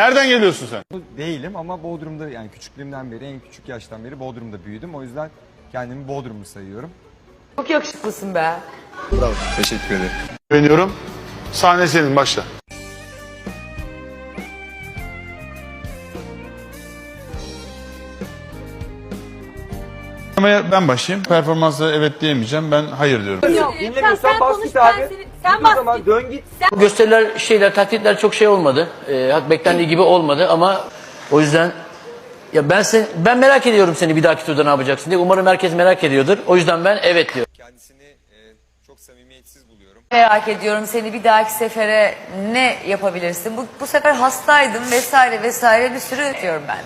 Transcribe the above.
Nereden geliyorsun sen? Değilim ama Bodrum'da yani küçüklüğümden beri en küçük yaştan beri Bodrum'da büyüdüm. O yüzden kendimi Bodrumlu sayıyorum. Çok yakışıklısın be. Teşekkür ederim. Güveniyorum. Sahne senin başla. Ama ben başlayayım. Performansa evet diyemeyeceğim. Ben hayır diyorum. Yok, sen bas konuş, ben seni- sen bas o zaman dön git. Gösteriler, şeyler, taklitler çok şey olmadı. Ee, hak beklendiği gibi olmadı ama o yüzden ya ben sen, ben merak ediyorum seni bir dahaki turda ne yapacaksın diye. Umarım herkes merak ediyordur. O yüzden ben evet diyorum. Kendisini e, çok samimiyetsiz buluyorum. Merak ediyorum seni bir dahaki sefere ne yapabilirsin? Bu, bu sefer hastaydım vesaire vesaire bir sürü diyorum ben.